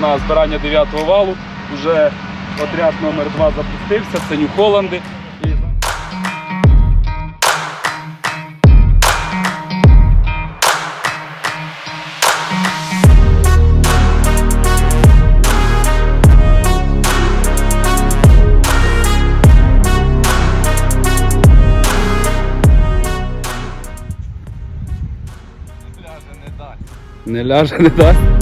на збирання 9-го валу. Уже отряд номер 2 запустився, це Нью-Холланди. Не ляже, не дасть.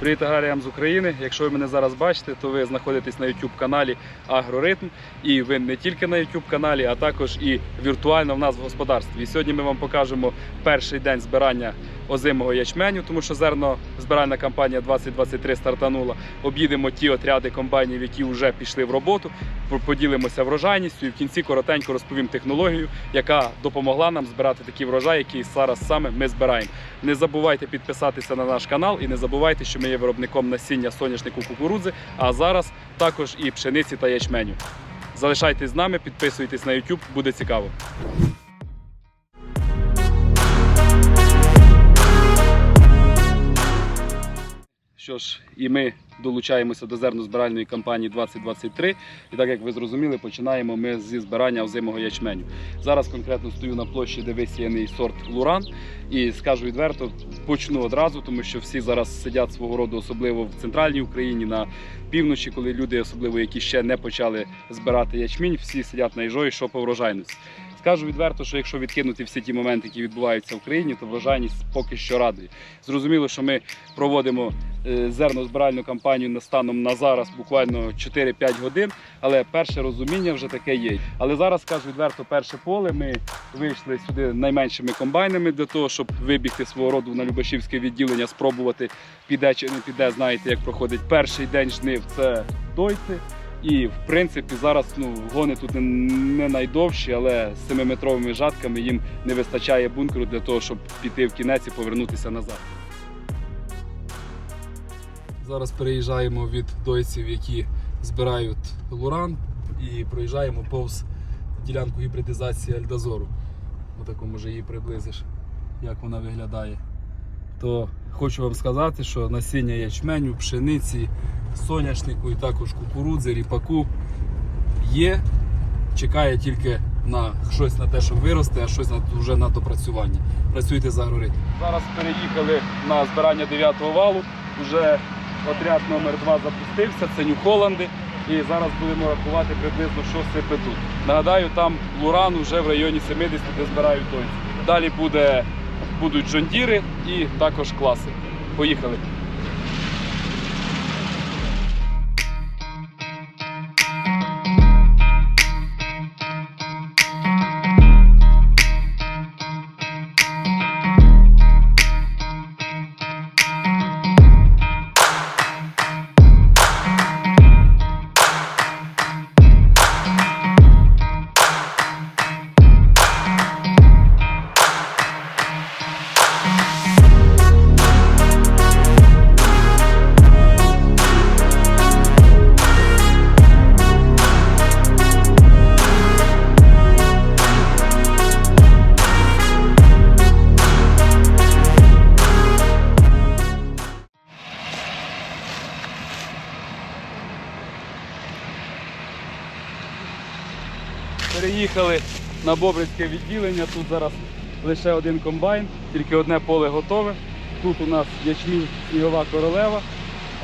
Привіт аграріям з України. Якщо ви мене зараз бачите, то ви знаходитесь на YouTube каналі Агроритм. І ви не тільки на YouTube каналі, а також і віртуально в нас в господарстві. І сьогодні ми вам покажемо перший день збирання озимого ячменю, тому що зерно збиральна кампанія 2023 стартанула. Об'їдемо ті отряди комбайнів, які вже пішли в роботу. Поділимося врожайністю і в кінці коротенько розповім технологію, яка допомогла нам збирати такі врожаї, які зараз саме ми збираємо. Не забувайте підписатися на наш канал і не забувайте, що ми є виробником насіння соняшнику кукурудзи, а зараз також і пшениці та ячменю. Залишайтесь з нами, підписуйтесь на YouTube, буде цікаво. Що ж, і ми долучаємося до зернозбиральної кампанії 2023. І так як ви зрозуміли, починаємо ми зі збирання озимого ячменю. Зараз конкретно стою на площі, де висіяний сорт Луран. І скажу відверто, почну одразу, тому що всі зараз сидять свого роду, особливо в центральній Україні, на півночі, коли люди, особливо які ще не почали збирати ячмінь, всі сидять на іжої, що по врожайності. Скажу відверто, що якщо відкинути всі ті моменти, які відбуваються в країні, то врожайність поки що радує. Зрозуміло, що ми проводимо е, зернозбиральну кампанію на станом на зараз буквально 4-5 годин, але перше розуміння вже таке є. Але зараз скажу відверто, перше поле ми вийшли сюди найменшими комбайнами для того, щоб вибігти свого роду на Любашівське відділення, спробувати піде чи не піде. Знаєте, як проходить перший день жнив. Це дойці. І в принципі зараз ну, гони тут не найдовші, але з 7-метровими жатками їм не вистачає бункеру для того, щоб піти в кінець і повернутися назад. Зараз переїжджаємо від дойців, які збирають луран, і проїжджаємо повз ділянку гібридизації Альдазору. Отако може її приблизиш, як вона виглядає. То хочу вам сказати, що насіння ячменю, пшениці, соняшнику і також кукурудзи, ріпаку є. Чекає тільки на щось на те, щоб вирости, а щось на, вже на допрацювання. Працюйте за горит. Зараз переїхали на збирання 9-го валу. Уже отряд номер 2 запустився, це Нью-Холланди. І зараз будемо рахувати приблизно, що сипе тут. Нагадаю, там Луран вже в районі 70, де збирають дойці. Далі буде, будуть джондіри і також класи. Поїхали. Переїхали на Бобрицьке відділення. Тут зараз лише один комбайн, тільки одне поле готове. Тут у нас ячмінь снігова королева,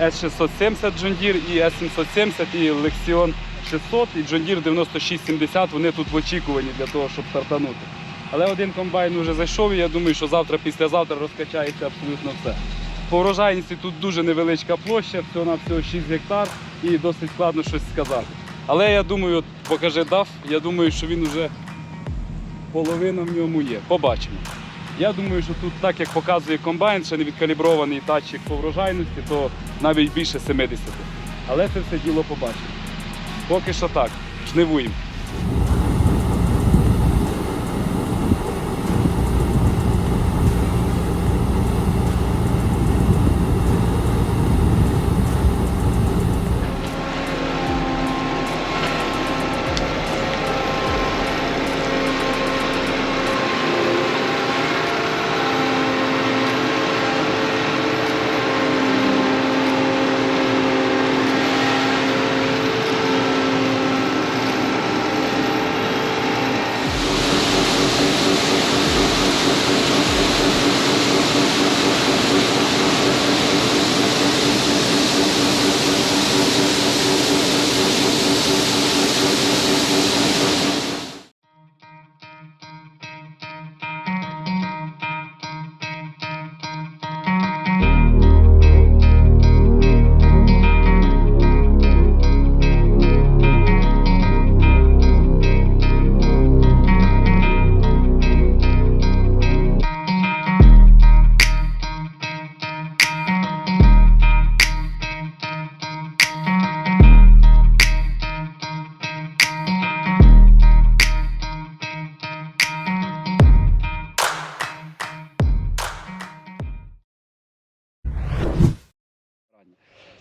С670 Джондір і С770 і Лексіон 600 і Джондір 9670. Вони тут в очікуванні для того, щоб стартанути. Але один комбайн вже зайшов і я думаю, що завтра, післязавтра розкачається абсолютно все. По врожайності тут дуже невеличка площа, всього на всього 6 гектар і досить складно щось сказати. Але я думаю, от покаже дав, я думаю, що він вже половина в ньому є. Побачимо. Я думаю, що тут, так як показує комбайн, ще не відкалібрований тачик по врожайності, то навіть більше 70. Але це все діло побачимо. Поки що так, жнивуємо.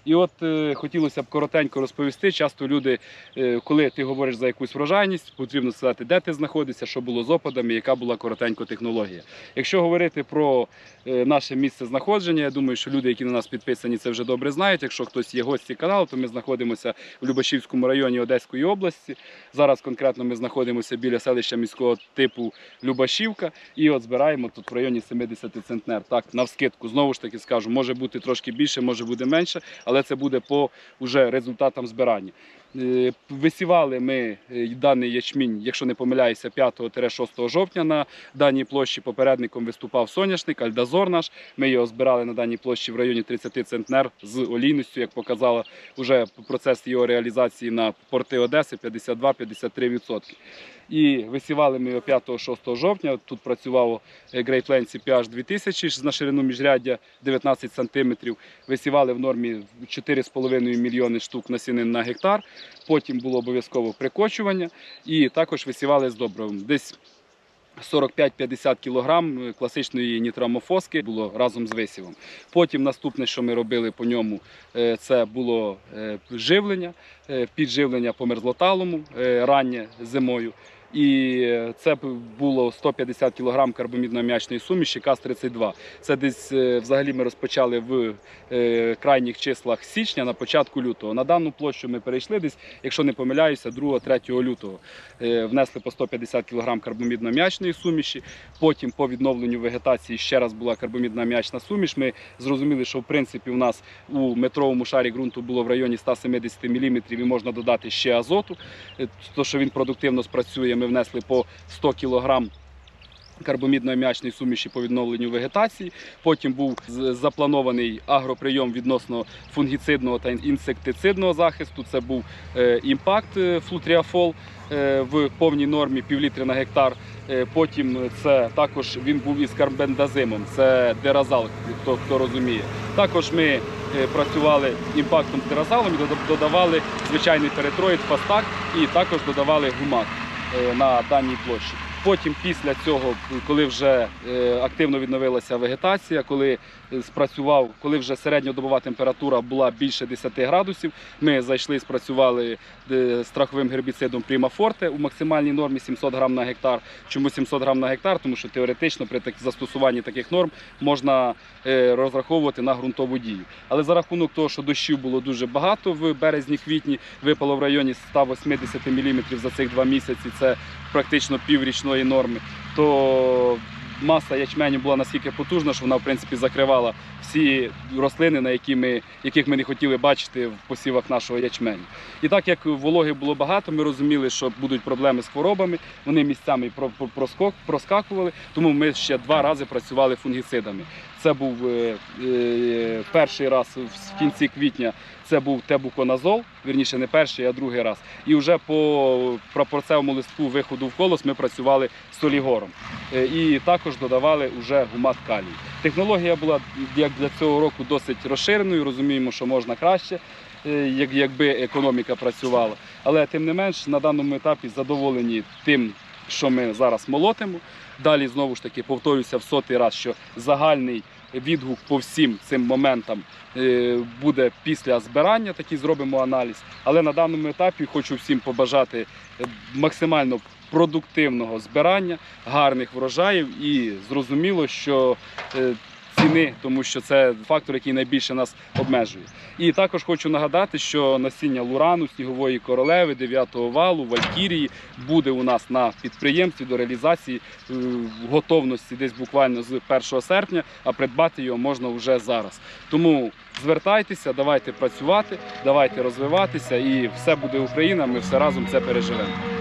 І от е, хотілося б коротенько розповісти. Часто люди, е, коли ти говориш за якусь врожайність, потрібно сказати, де ти знаходишся, що було з опадами, яка була коротенько технологія. Якщо говорити про е, наше місце знаходження, я думаю, що люди, які на нас підписані, це вже добре знають. Якщо хтось є гості каналу, то ми знаходимося в Любашівському районі Одеської області. Зараз конкретно ми знаходимося біля селища міського типу Любашівка, і от збираємо тут в районі 70 центнер. Так, навскидку, знову ж таки скажу, може бути трошки більше, може бути менше, але це буде по уже результатам збирання. Е, Висівали ми е, даний ячмінь, якщо не помиляюся, 5-6 жовтня на даній площі. Попередником виступав соняшник, альдазор наш. Ми його збирали на даній площі в районі 30 центнер з олійністю, як показала вже процес його реалізації на порти Одеси 52-53%. І висівали ми його 5-6 жовтня. Тут працював е, Great Plains CPH 2000 ж на ширину міжряддя 19 см. Висівали в нормі 4,5 мільйони штук насінин на гектар. Потім було обов'язково прикочування і також висівали з добривом. Десь 45-50 кг класичної нітрамофоски було разом з висівом. Потім наступне, що ми робили по ньому, е, це було е, живлення, е, підживлення по мерзлоталому е, раннє зимою. І це було 150 кг карбомідно-аміачної суміші КАЗ-32. Це десь е, взагалі ми розпочали в е, крайніх числах січня на початку лютого. На дану площу ми перейшли десь, якщо не помиляюся, 2-3 лютого. Е, Внесли по 150 кг карбомідно-аміачної суміші. Потім по відновленню вегетації ще раз була карбомідно-аміачна суміш. Ми зрозуміли, що в принципі у нас у метровому шарі ґрунту було в районі 170 мм і можна додати ще азоту. То, що він продуктивно спрацює, ми внесли по 100 кг карбомідно-аміачної суміші по відновленню вегетації. Потім був запланований агроприйом відносно фунгіцидного та інсектицидного захисту. Це був е, імпакт е, флутріафол е, в повній нормі півлітри на гектар. Потім це також він був із карбендазимом, це деразал, хто, хто розуміє. Також ми працювали імпактом з деразалом і додавали звичайний перетроїд, фастак і також додавали гумат е, на даній площі. Потім після цього, коли вже е, активно відновилася вегетація, коли е, спрацював, коли вже середньодобова температура була більше 10 градусів, ми зайшли, спрацювали е, страховим гербіцидом Forte у максимальній нормі 700 грам на гектар. Чому 700 грам на гектар? Тому що теоретично при застосуванні таких норм можна розраховувати на ґрунтову дію. Але за рахунок того, що дощів було дуже багато в березні-квітні, випало в районі 180 мм за цих два місяці. Це практично піврічної норми. То маса ячменю була настільки потужна, що вона в принципі закривала всі рослини, на які ми, яких ми не хотіли бачити в посівах нашого ячменю. І так як вологи було багато, ми розуміли, що будуть проблеми з хворобами. Вони місцями про- про- проскакували, тому ми ще два рази працювали фунгіцидами. Це був е, е, перший раз в кінці квітня. Це був тебуконазол, вірніше не перший, а другий раз. І вже по прапорцевому листку виходу в колос ми працювали солігором. Е, І також додавали вже гумат калію. Технологія була як для цього року досить розширеною. Розуміємо, що можна краще, якби економіка працювала. Але тим не менш на даному етапі задоволені тим, що ми зараз молотимо. Далі знову ж таки повторюся в сотий раз, що загальний відгук по всім цим моментам е, буде після збирання, такий зробимо аналіз. Але на даному етапі хочу всім побажати е, максимально продуктивного збирання, гарних врожаїв і зрозуміло, що е, ціни, тому що це фактор, який найбільше нас обмежує. І також хочу нагадати, що насіння лурану, снігової королеви, 9-го валу, валькірії буде у нас на підприємстві до реалізації е, в готовності десь буквально з 1 серпня, а придбати його можна вже зараз. Тому звертайтеся, давайте працювати, давайте розвиватися, і все буде Україна. Ми все разом це переживемо.